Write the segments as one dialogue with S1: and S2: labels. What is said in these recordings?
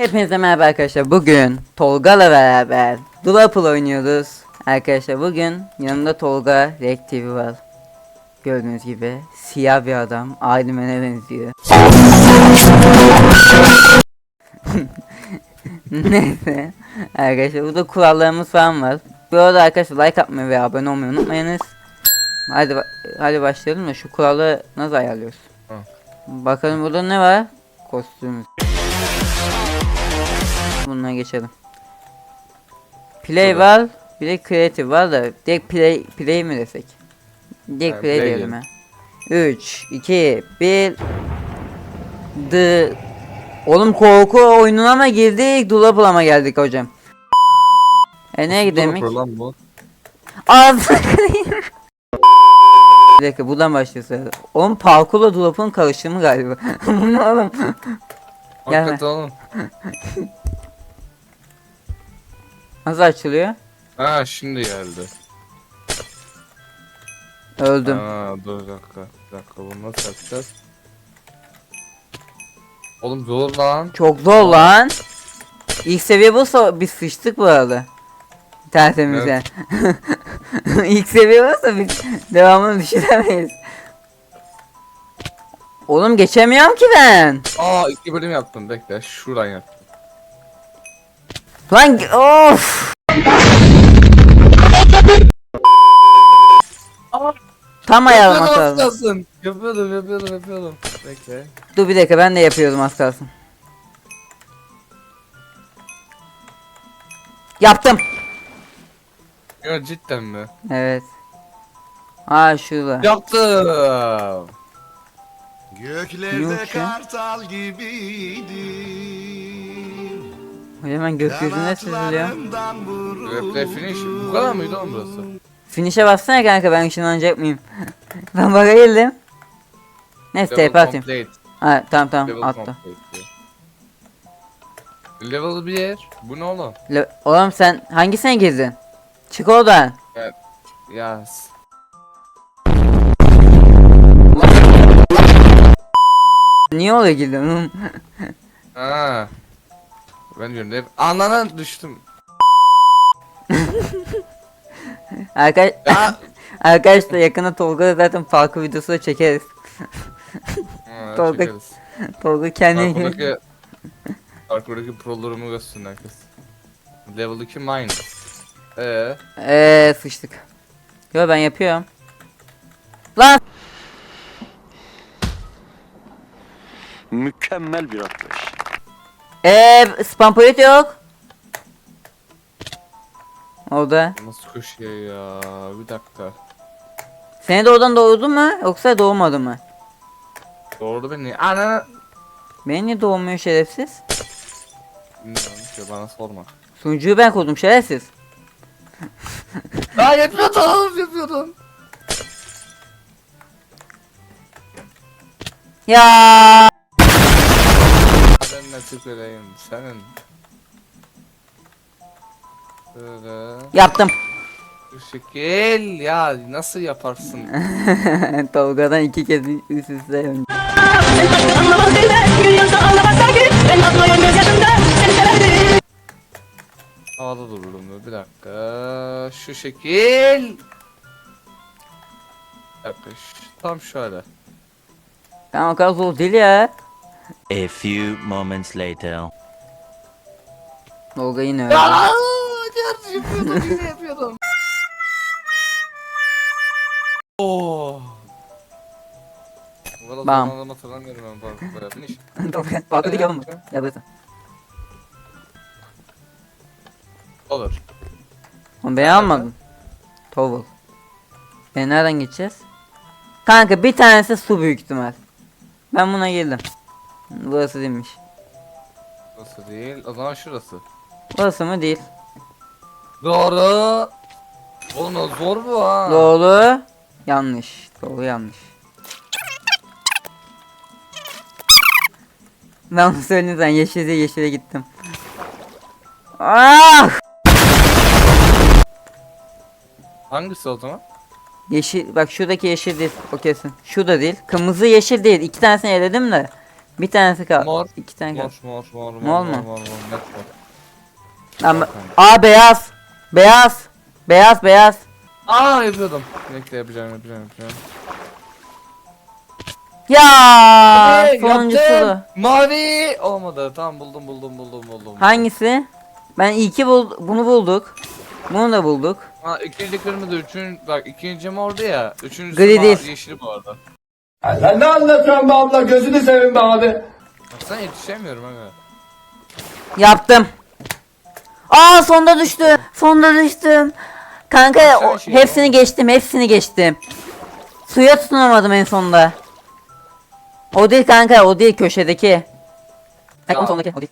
S1: Hepinize merhaba arkadaşlar. Bugün Tolga'la beraber Duapple oynuyoruz. Arkadaşlar bugün yanımda Tolga Rek TV var. Gördüğünüz gibi siyah bir adam. Ailime benziyor. Neyse. Arkadaşlar burada kurallarımız falan var. Bu arada arkadaşlar like atmayı ve abone olmayı unutmayınız. Hadi hadi başlayalım da şu kuralı nasıl ayarlıyoruz?
S2: Hı.
S1: Bakalım burada ne var? Kostümümüz. Bununla geçelim. Play
S2: Burada.
S1: var, bir de creative var da direkt play play mi desek? Direkt
S2: Ha,
S1: play,
S2: play
S1: diyelim ha. 3 2 1 The Oğlum korku oyununa mı girdik? Dolap'a mı geldik hocam? E
S2: lan bu.
S1: Ağzına kırayım. Bir dakika buradan başlıyorsa. Oğlum parkurla dolapın karışımı galiba. Bu ne oğlum?
S2: Hakikaten oğlum.
S1: Nasıl açılıyor?
S2: Ha şimdi geldi.
S1: Öldüm.
S2: Ha dur bir dakika. Bir dakika bunu nasıl yapacağız? Oğlum zor lan.
S1: Çok zor lan. İlk seviye bulsa biz sıçtık bu arada. Tertemize. İlk seviye bulsa biz devamını düşüremeyiz. Oğlum geçemiyorum ki ben.
S2: Aa iki bölüm yaptım bekle. Şuradan yaptım.
S1: Lan of. Tam ayarlamak lazım.
S2: lazım. Yapıyordum yapıyordum yapıyordum. Bekle.
S1: Dur bir dakika ben de yapıyordum az kalsın. Yaptım.
S2: Ya cidden mi?
S1: Evet. Aa şurada.
S2: Yaptım.
S3: Göklerde
S1: Yok ya.
S3: kartal gibiydim
S1: Hemen gökyüzüne süzülüyor.
S2: Reply finish. Bu kadar mıydı oğlum burası?
S1: Finish'e bassana kanka ben ışınlanacak mıyım? ben baka geldim. Neyse
S2: Level
S1: TP atayım.
S2: complete.
S1: Ha tamam tamam
S2: Level
S1: attı.
S2: complete diyor. Level 1. Bu ne oğlum?
S1: Le- Oğlum sen hangisine girdin? Çık oradan.
S2: Yaz.
S1: Niye oraya girdin oğlum?
S2: Ha. Ben diyorum hep anana düştüm.
S1: Arkadaş
S2: Ya.
S1: Arkadaşlar yakında Tolga'da zaten farklı videosu da çekeriz.
S2: Ha,
S1: Tolga-
S2: çekeriz.
S1: Tolga kendini
S2: Parkurdaki Parkurdaki prolarımı göstersin herkes. Level 2 mine. Eee
S1: Eee sıçtık. Yo ben yapıyorum. Lan
S4: Mükemmel bir atlayış.
S1: Eee spam point yok. Orada.
S2: nasıl koşuyor ya bir dakika.
S1: Seni de oradan doğurdu mu yoksa doğmadı mı?
S2: Doğru beni. Ana.
S1: Beni niye doğmuyor şerefsiz?
S2: Bilmiyorum ki bana sorma.
S1: Sunucuyu ben kurdum şerefsiz.
S2: Aa yapıyordum yapıyordum.
S1: Ya
S2: Ben ne tüküreyim senin. Böyle.
S1: yaptım.
S2: Bu şekil ya nasıl yaparsın?
S1: Tolga'dan iki kez üst üste
S5: severdim
S2: Havada dururum dur bir dakika. Şu şekil. Şu- tam şöyle.
S1: Ben o kadar zor değil ya.
S4: A few moments later.
S1: Tolga yine öyle.
S2: Aa, gerçi yapıyordum yine yapıyordum. Valla
S1: Bam.
S2: ben.
S1: Tolga farklı değil oğlum. burası.
S2: Olur.
S1: Oğlum beni almadın. Towel. E nereden geçeceğiz? Kanka bir tanesi su büyük ihtimal. Ben buna girdim. Burası değilmiş.
S2: Burası değil. O zaman şurası.
S1: Burası mı değil.
S2: Doğru. Oğlum o zor bu ha.
S1: Doğru. Yanlış. Doğru yanlış. Ben onu söyleyeyim sen yeşile yeşile gittim. Ah!
S2: Hangisi o zaman?
S1: Yeşil bak şuradaki yeşil değil o kesin. Şu da değil. Kırmızı yeşil değil. İki tanesini eledim de. Bir tanesi kaldı.
S2: Mor.
S1: İki tane kaldı.
S2: Mor mor mor mor
S1: Mor
S2: mor mor mor net mor.
S1: Ama Aa beyaz. Beyaz. Beyaz beyaz.
S2: Aa yapıyordum. Bekle yapacağım yapacağım yapacağım.
S1: Ya
S2: Hadi,
S1: sonuncusu.
S2: yaptım. Mavi olmadı. Tamam buldum buldum buldum buldum.
S1: Hangisi? Ben iki bul bunu bulduk. Bunu da bulduk.
S2: Ha ikinci kırmızı, üçüncü bak ikinci mordu ya. Üçüncüsü
S1: Gri değil.
S2: yeşili bu arada.
S6: Sen ne anlatıyorsun be abla gözünü seveyim be abi.
S2: Bak sen yetişemiyorum aga.
S1: Yaptım. Aa sonda düştü. Sonda düştüm. Kanka o-
S2: şey
S1: hepsini geçtim. Hepsini geçtim. Suya tutunamadım en sonda. O değil kanka, o değil köşedeki. Hayır,
S2: Ya.
S1: onun sondaki, o değil.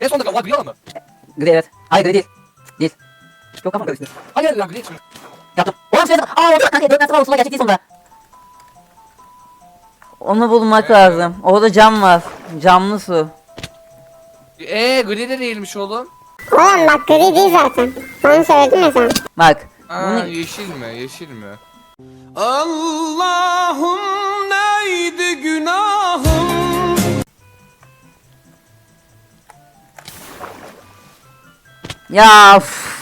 S2: En sonunda kal. Gri mı?
S1: Gri evet. Hayır gri değil. Değil. Yok kafam karıştı.
S2: Hayır ya gri şimdi.
S1: Yaptım. Oğlum şuraya Aa orada kanka dört tane var usulü gerçek değil sonda. Onu bulmak lazım. Orada cam var. Camlı su.
S2: Eee gri de değilmiş oğlum.
S7: Oğlum bak gri değil zaten. Onu söyledim ya sana.
S1: Bak.
S2: Aa
S1: Bunu
S2: yeşil mi? Yeşil mi?
S3: Allah'ım neydi günahım?
S1: Ya üf.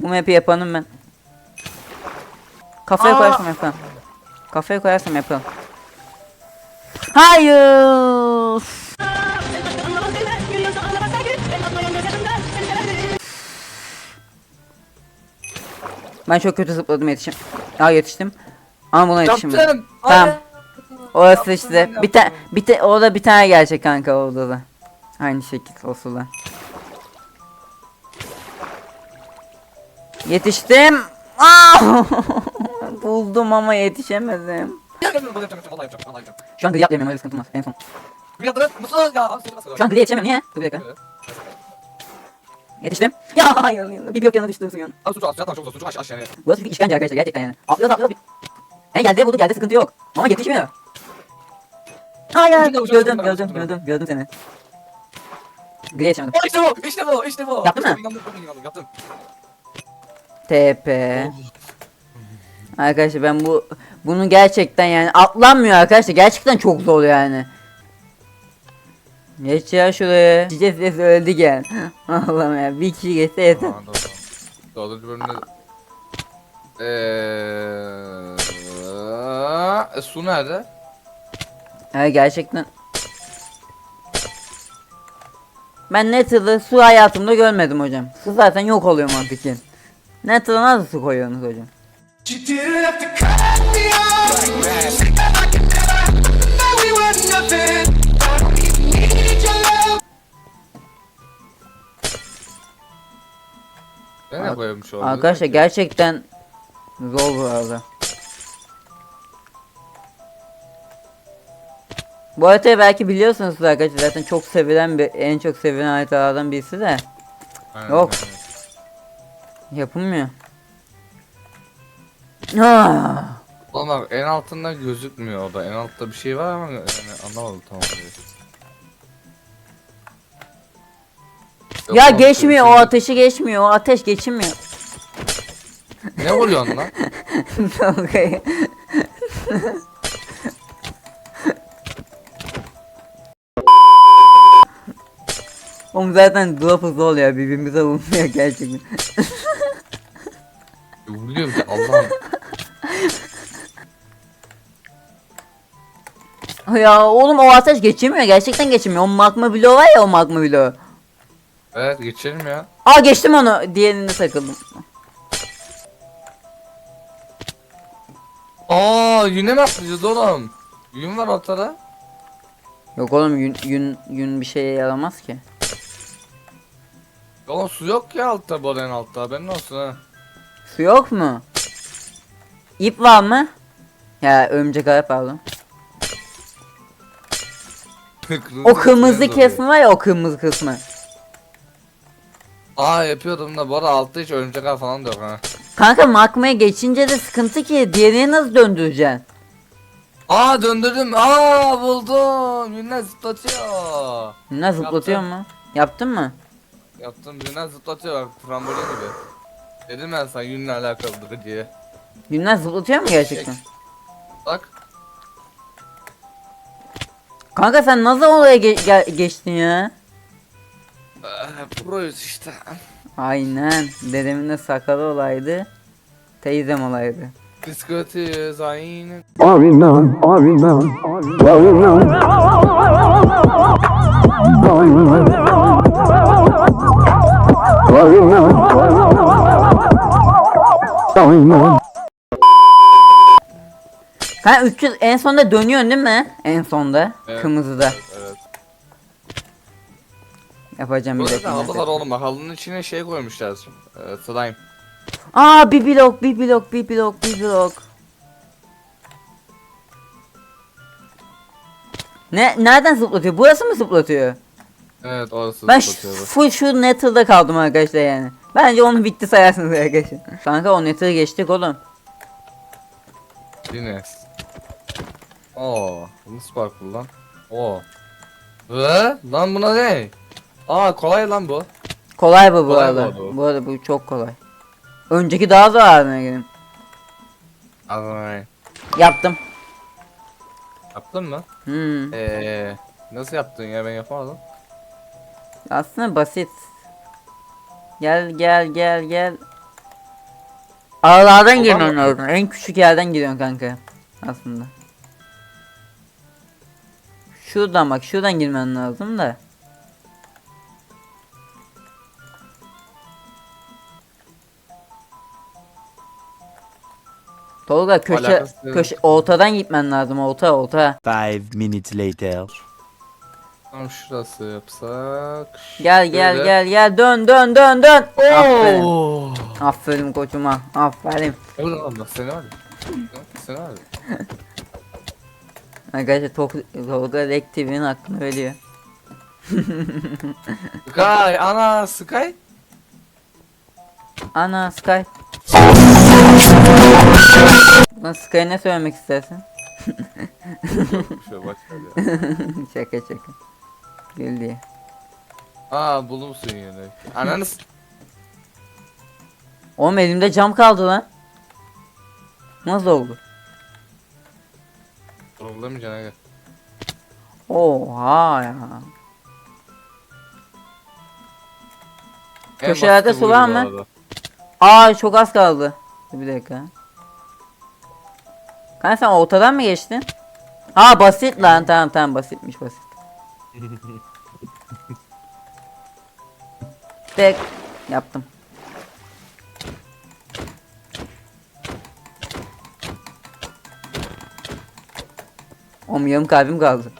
S1: Bu map'i yapanım ben. Kafaya koyarsam yapalım. Kafaya koyarsam yapalım. Hayır.
S5: Ben
S1: çok kötü zıpladım yetişim. Aa yetiştim. Ama buna yetişemedim.
S2: Yaptım.
S1: Tamam.
S2: Hadi.
S1: Orası işte.
S2: Yaptım,
S1: Bir tane bir te orada bir tane gerçek kanka orada da. Aynı şekilde olsun da. Yetiştim. Aa! Buldum ama yetişemedim. Şu an gri yapmayayım öyle sıkıntım var en son.
S2: Bir yaptın. Nasıl ya?
S1: Şu an gri yetişemem niye? Dur bir dakika. Yetiştim. Ya hayır. Bir yok yana düştüm suyun.
S2: Abi suçu aşağı, çok suçu aşağı, aşağıya.
S1: Burası bir işkence arkadaşlar gerçekten yani. Atlıyoruz atlıyoruz. En geldi buldu geldi sıkıntı yok. Ama yetişmiyor. Hayır. Gördüm gördüm gördüm gördüm seni. Gri yetişemedim.
S2: İşte bu, işte bu, işte bu.
S1: Yaptın mı?
S2: Yaptım.
S1: TP. Arkadaşlar ben bu bunu gerçekten yani atlanmıyor arkadaşlar. Gerçekten çok zor yani. Geç ya şuraya. Cice ses öldü gel. Allah'ım ya bir kişi geçse yeter.
S2: Dördüncü bölümde... Eee... E, su nerede?
S1: Ya gerçekten. Ben Nettle'ı su hayatımda görmedim hocam. Su zaten yok oluyor mantıken. Nettle'a nasıl su koyuyorsunuz hocam?
S3: You didn't have to cut me off like that. I could never know we were nothing. I don't even need your love.
S2: Nereye koymuş oldu?
S1: Arkadaşlar gerçekten zor bu arada. Bu haritayı belki biliyorsunuz arkadaşlar zaten çok sevilen bir en çok sevilen haritalardan birisi de
S2: Aynen,
S1: Yok.
S2: aynen.
S1: yapılmıyor. Ah!
S2: Bak en altında gözükmüyor o da. En altta bir şey var ama yani anlamadım tam olarak. Yok
S1: Ya geçmiyor o ateşi geçmiyor o ateş geçmiyor.
S2: Ne vuruyorsun lan?
S1: Tolga'yı. Oğlum zaten drop hızlı oluyor birbirimize vurmuyor gerçekten.
S2: Vuruyor ki Allah'ım.
S1: ya oğlum o ateş geçemiyor gerçekten geçemiyor. O magma bloğu var ya o magma bloğu.
S2: Evet geçelim ya.
S1: Aa geçtim onu diğerinde takıldım.
S2: Aa yine mi atlayacağız oğlum? Yün var ortada.
S1: Yok oğlum yün, yün, yün bir şeye yaramaz ki.
S2: Oğlum su yok ya altta en altta haberin olsun ha.
S1: Su yok mu? İp var mı? Ya örümcek ağı pardon.
S2: Kırmızı
S1: O kırmızı
S2: kısmı
S1: kısmı var ya o kırmızı kısmı.
S2: Aa yapıyordum da bu arada altta hiç örümcek ağ falan da yok ha.
S1: Kanka magmaya geçince de sıkıntı ki diğerini nasıl döndüreceksin?
S2: Aa döndürdüm. Aa buldum. Yünler zıplatıyor.
S1: Ne zıplatıyor mu? Yaptın mı?
S2: Yaptım yünler zıplatıyor bak trambolin gibi. Dedim ben sana yünle alakalıdır diye.
S1: Günler zıplatıyor mu gerçekten?
S2: Bak.
S1: Kanka sen nasıl olaya ge- gel- geçtin ya?
S2: Ee, Proyuz işte.
S1: Aynen. Dedemin de sakalı olaydı. Teyzem olaydı.
S2: Kötüyüz aynen.
S1: Kanka 300 en sonda dönüyorsun değil mi? En sonda.
S2: Evet.
S1: Kırmızıda.
S2: Evet.
S1: Yapacağım bir
S2: Burada
S1: dakika.
S2: da halılar oğlum bak halının içine şey koymuşlar. Ee, slime.
S1: Aa bir blok bir blok bir blok bir blok. Ne nereden zıplatıyor? Burası mı zıplatıyor?
S2: Evet orası
S1: Ben
S2: zıplatıyor
S1: şu-
S2: bak.
S1: full şu Nether'da kaldım arkadaşlar yani. Bence onu bitti sayarsınız arkadaşlar. Kanka o Nether'ı geçtik oğlum.
S2: Yine. Oo, bu nasıl parkur lan? Oo. Ve lan buna ne? Aa kolay lan bu.
S1: Kolay bu bu
S2: Kolay
S1: arada.
S2: bu arada.
S1: Bu arada bu çok kolay. Önceki daha zor haline gelin.
S2: Ay.
S1: Yaptım.
S2: Yaptın mı?
S1: Hmm.
S2: Eee nasıl yaptın ya ben yapamadım.
S1: Aslında basit. Gel gel gel gel. Aralardan
S2: Oradan
S1: girmen
S2: mı?
S1: lazım. En küçük yerden giriyorsun kanka. Aslında. Şuradan bak şuradan girmen lazım da. Tolga köşe
S2: Alakası yok.
S1: köşe ortadan gitmen lazım orta orta.
S4: Five minutes later.
S2: Tam şurası yapsak.
S1: Gel gel
S2: Şöyle.
S1: gel gel dön dön dön dön. Aferin.
S2: Oo.
S1: Aferin koçuma. Aferin.
S2: Oğlum lan bak seni var ya. Seni var ya.
S1: Arkadaşlar Tok- Tolga Rek TV'nin hakkını veriyor.
S2: Sky ana Sky.
S1: Ana Sky. Lan Sky'a ne söylemek istersin?
S2: Şöyle bak şöyle.
S1: şaka şaka. Gül diye.
S2: Aa bulmuşsun yine. Ananı s-
S1: Oğlum elimde cam kaldı lan. Nasıl oldu?
S2: Problemayacaksın aga.
S1: Oha ya.
S2: En
S1: Köşelerde
S2: basit
S1: su var
S2: bu
S1: mı?
S2: arada.
S1: Aa çok az kaldı. Bir dakika. Kanka sen ortadan mı geçtin? Aa basit lan tamam tamam basitmiş basit. Tek yaptım. Oğlum yarım kalbim kaldı.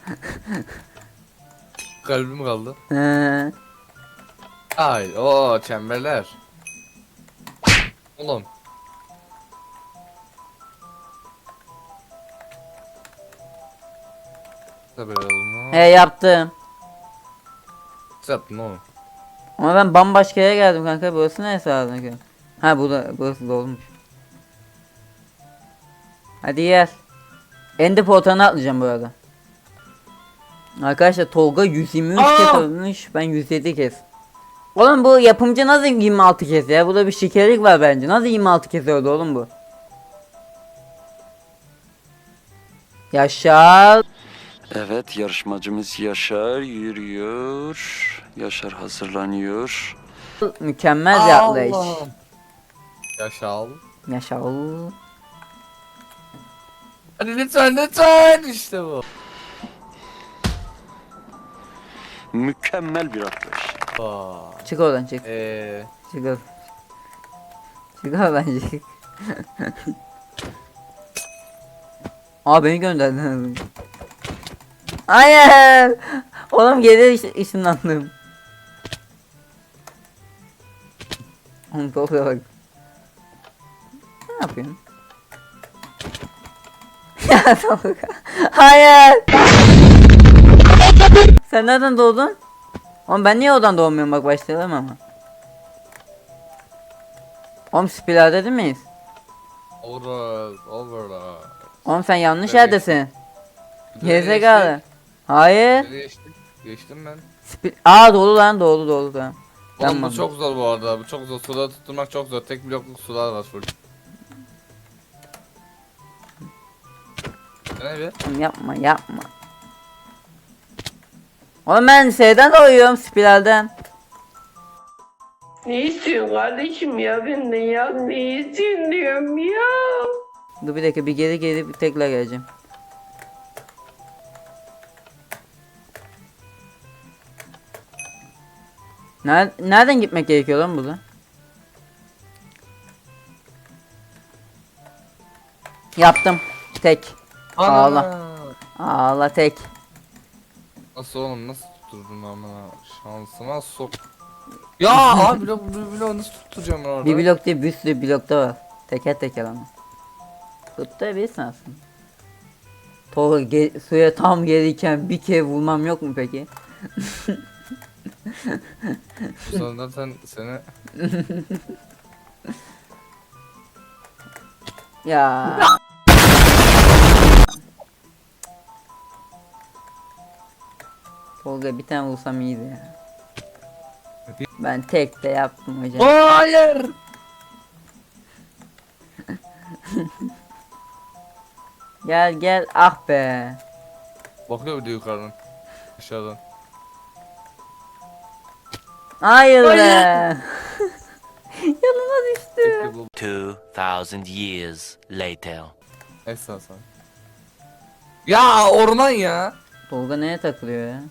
S2: Kalbim kaldı.
S1: He.
S2: Ay o çemberler. Oğlum. Tabii oğlum.
S1: He yaptım.
S2: Nasıl yaptın oğlum?
S1: Ama ben bambaşka yere geldim kanka. Burası neresi ağzına ki? Ha bu da burası dolmuş. Hadi gel. Ender portalına atlayacağım bu arada. Arkadaşlar Tolga 123 kez
S2: Aa!
S1: ölmüş. Ben 107 kez. Oğlum bu yapımcı nasıl 26 kez ya? Burada bir şekerlik var bence. Nasıl 26 kez öldü oğlum bu? Yaşar.
S8: Evet yarışmacımız Yaşar yürüyor. Yaşar hazırlanıyor.
S1: Mükemmel bir atlayış.
S2: Yaşa al.
S1: Yaşar.
S2: Hadi lütfen lütfen işte bu.
S8: Mükemmel bir atlayış.
S2: Aa.
S1: Çık oradan çık.
S2: Eee.
S1: Çık oradan. Çık oradan çık. Aa beni gönderdin. Hayır. Oğlum geri iş ışınlandım. Oğlum Tolga bak. Ne yapıyorsun? Ya Tolga. Hayır. Sen nereden doğdun? Oğlum ben niye oradan doğmuyorum bak başlayalım ama. Oğlum spilerde değil miyiz?
S2: Over. Over.
S1: Oğlum sen yanlış
S2: Nereye
S1: yerdesin. Gerizekalı. Hayır.
S2: Geçtim? Geçtim ben.
S1: Spi Aa dolu lan dolu tamam.
S2: Oğlum bu çok zor bu arada. Bu çok zor. Suda tutturmak çok zor. Tek blokluk sular var full. Ne be?
S1: Oğlum yapma yapma. Oğlum ben şeyden doyuyorum spiralden.
S5: Ne istiyorsun kardeşim ya benden ya? Ne istiyorsun diyorum ya?
S1: Dur bir dakika bir geri geri bir tekrar geleceğim. Ner nereden gitmek gerekiyor lan burada? Yaptım. Tek. Ağla. Ağla tek.
S2: Nasıl oğlum nasıl tutturdun ama şansıma sok. Ya abi blok blok blok nasıl tutturacağım ben orada?
S1: Bir blok değil bir sürü blokta var. Teker teker ama. Tutturabilirsin aslında. Tolga ge- suya tam gelirken bir kere vurmam yok mu peki?
S2: Sonra zaten seni
S1: Ya. Tolga bir tane vursam iyiydi ya. Ben tek de yaptım hocam.
S2: Hayır.
S1: Gel gel ah be.
S2: Bakıyor bir de yukarıdan. Aşağıdan.
S1: Hayır be. Yanıma düştü.
S2: Bekle bu.
S4: 2000 years later.
S2: Esas. Ya orman ya.
S1: Tolga neye takılıyor ya?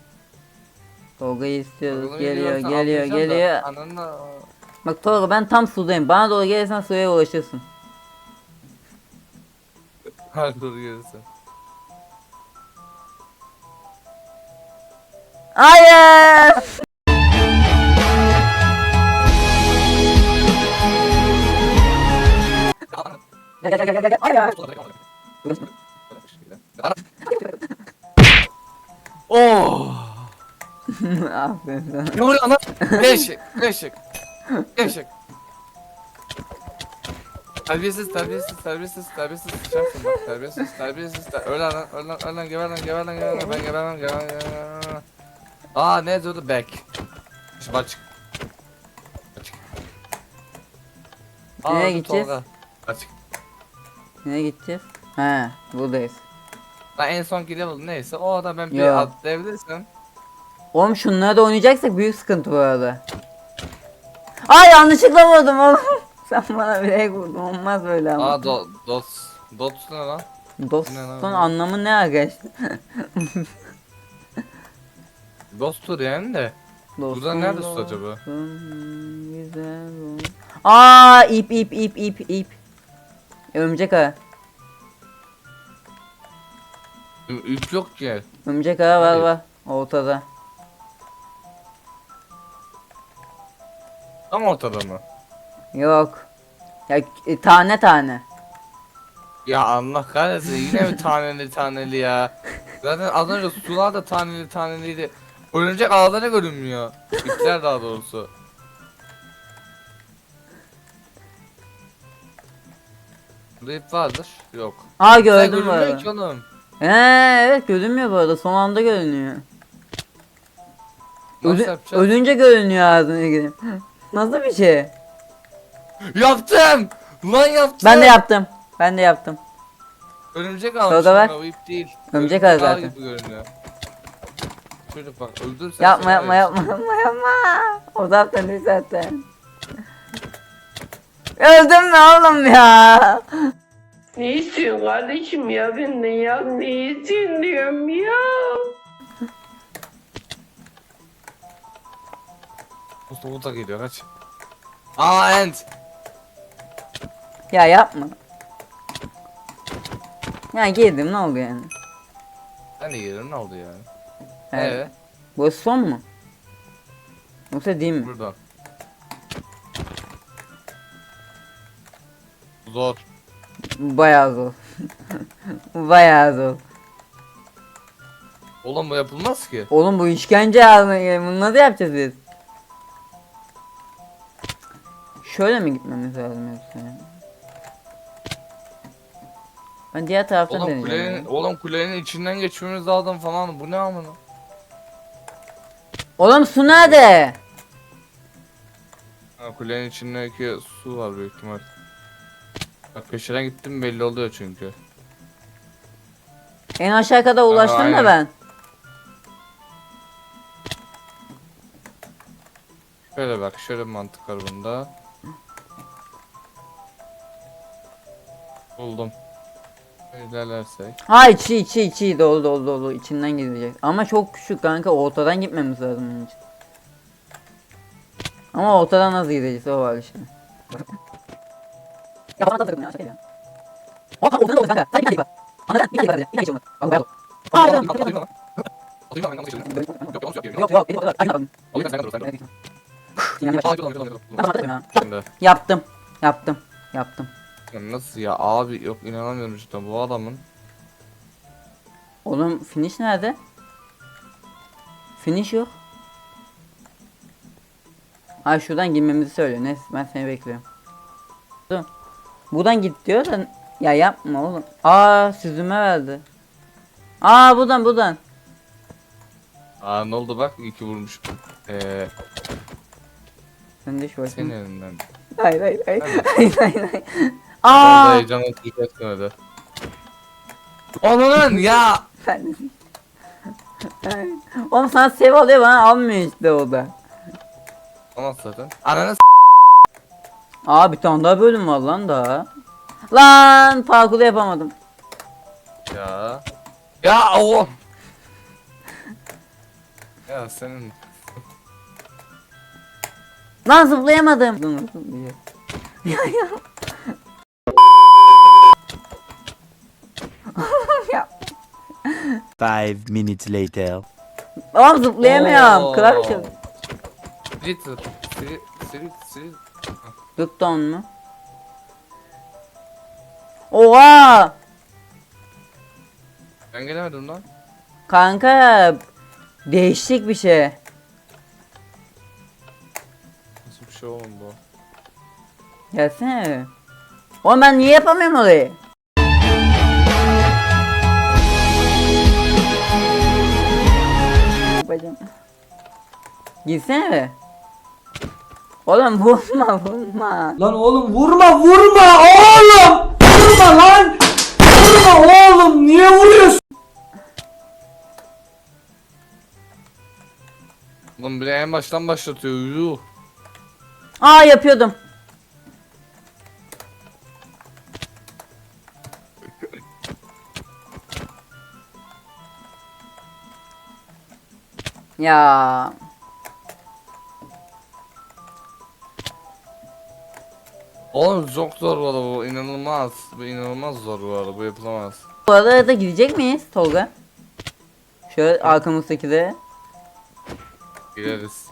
S1: Tolga'yı istiyoruz.
S2: Ormanı
S1: Geliyor geliyor
S2: da
S1: geliyor.
S2: Ananı.
S1: Bak Tolga ben tam sudayım. Bana doğru gelirsen suya ulaşırsın.
S2: Doğru gelirsin.
S1: Hayır.
S2: Oh!
S1: Aferin sana.
S2: Ne oluyor lan? Eşek, eşek. Eşek. Terbiyesiz, terbiyesiz, terbiyesiz, terbiyesiz, sıçarsın bak, terbiyesiz, terbiyesiz, ter öl lan, öl lan, öl lan, geber lan, geber lan, geber lan, ben gebermem, geber geber Aa ne diyordu? Back. Şu açık. Açık. Aa,
S1: Nereye
S2: dur
S1: gideceğiz?
S2: Tolga. Açık.
S1: Nereye gideceğiz? He buradayız.
S2: Ben en son level neyse o adam ben bir
S1: Yo.
S2: atlayabilirsem.
S1: Oğlum şunları da oynayacaksak büyük sıkıntı bu arada. Ay yanlışlıkla vurdum oğlum. Sen bana bilek vurdun olmaz böyle ama.
S2: Aa do, dots. Dots ne lan?
S1: Dostun anlamı ne arkadaşlar?
S2: Dosttur yani de.
S1: Dostum,
S2: nerede su acaba?
S1: güzel Aa ip ip ip ip ip. Örümcek ağı.
S2: Ü- Üp yok ki.
S1: Örümcek ağı var var. Ortada.
S2: Tam ortada mı?
S1: Yok. Ya e, tane tane.
S2: Ya Allah kahretsin yine mi taneli taneli ya? Zaten az önce sular da taneli taneliydi. Örümcek ağları görünmüyor. İpler daha doğrusu. Burada ip vardır. Yok.
S1: Aa
S2: Sen
S1: gördüm bu
S2: görünmüyor
S1: arada.
S2: ki oğlum.
S1: He evet görünmüyor bu arada. Son anda görünüyor.
S2: Nasıl
S1: Ölü-
S2: yapacağız?
S1: ölünce görünüyor ağzına girip. Nasıl bir şey?
S2: Yaptım! Lan yaptım!
S1: Ben de yaptım. Ben de yaptım.
S2: Örümcek almışım
S1: bak.
S2: ben, o ip değil.
S1: Örümcek ağı zaten.
S2: gibi görünüyor. Çocuk bak
S1: Yapma
S2: seni
S1: yapma
S2: var ya.
S1: yapma yapma yapma. O zaten değil zaten. Öldüm mü oğlum ya?
S5: Ne istiyorsun kardeşim ya benden ya? Ne istiyorsun diyorum ya?
S2: Mustafa da geliyor kaç. Aa end.
S1: Ya yapma. Ya girdim ne oldu yani?
S2: Ben de gelirim ne oldu yani?
S1: Evet.
S2: Evet.
S1: Bu son mu? Yoksa değil mi?
S2: Buradan. Zor.
S1: Bayağı zor. Bayağı zor.
S2: Oğlum bu yapılmaz ki.
S1: Oğlum bu işkence geliyor. Bunu nasıl yapacağız biz? Şöyle mi gitmemiz lazım yoksa? Ben diğer taraftan
S2: Oğlum
S1: deneyeceğim.
S2: kulenin, oğlum kulenin içinden geçmemiz lazım falan. Bu ne amına?
S1: Oğlum su nerede?
S2: Ha, kulenin içindeki su var büyük ihtimal. Bak peşinden gittim belli oluyor çünkü.
S1: En aşağı kadar ulaştım da
S2: aynen.
S1: ben.
S2: Şöyle bak şöyle bir mantık var bunda. Buldum. İlerlersek.
S1: Ha içi içi içi dolu dolu dolu içinden gidecek. Ama çok küçük kanka ortadan gitmemiz lazım bunun için. Ama ortadan nasıl gideceğiz o var işte. ya bana takıldım ya şaka ya. Orta ortadan olacak kanka. Sadece bir tane bak. Anladın? Bir tane var. Bir tane şey olmaz. Al bayal. Aa yok yok yok. Yok yok benim o kadar. Aynı adamım. Sinan yavaş. Ben sana takıldım ya.
S2: Şimdi.
S1: Yaptım. Yaptım. Yaptım.
S2: Ya Nasıl ya abi yok inanamıyorum cidden bu adamın.
S1: Oğlum finish nerede? Finish yok. Ha şuradan girmemizi söylüyor. Neyse ben seni bekliyorum. Dur. Buradan git diyor da ya yapma oğlum. Aa süzüme verdi. Aa buradan buradan.
S2: Aa ne oldu bak iyi ki vurmuş. Eee
S1: Sen de şu
S2: senin
S1: bakayım.
S2: elinden.
S1: Hayır hayır hayır. Hayır hayır hayır.
S2: Aa.
S1: Aa.
S2: Heyecanla tüketmedi. Onun ya.
S1: Sen. Oğlum sana sev alıyor bana almıyor işte o da.
S2: Ama zaten. Ananı s-
S1: Aa bir tane daha bölüm var lan daha. Lan parkuru yapamadım.
S2: ya. Ya o. Ya senin.
S1: Lan zıplayamadım. Ya. ya.
S4: Five minutes later.
S1: Oğlum zıplayamıyorum.
S2: Oo.
S1: Klavye.
S2: Street, street, street, street.
S1: Onu mu? Oha!
S2: Ben gelemedim lan.
S1: Kanka değişik bir şey.
S2: Nasıl bir şey oğlum bu?
S1: Gelsene. Oğlum ben niye yapamıyorum orayı? Yapacağım. Gitsene be. Oğlum vurma vurma.
S6: Lan oğlum vurma vurma oğlum! Vurma lan! Vurma oğlum niye vuruyorsun?
S2: Oğlum bile en baştan başlatıyor. Yuh.
S1: Aa yapıyordum. Ya
S2: Oğlum çok zor bu arada bu inanılmaz. Bu inanılmaz zor bu arada bu yapılamaz.
S1: bu arada da gidecek miyiz Tolga? Şöyle arkamızdaki de.
S2: Gireriz.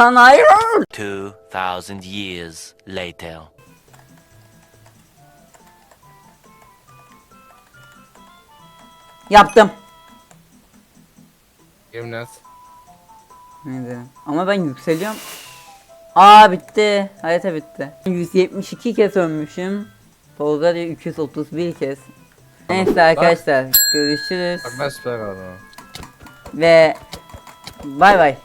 S1: Lan hayır.
S4: Two thousand years later.
S1: Yaptım.
S2: Et.
S1: Neydi? Ama ben yükseliyorum. Aa bitti. Harita bitti. 172 kez ölmüşüm. Tolga diyor 231 kez. Neyse arkadaşlar görüşürüz
S2: Bak ben süper
S1: ve bay bay.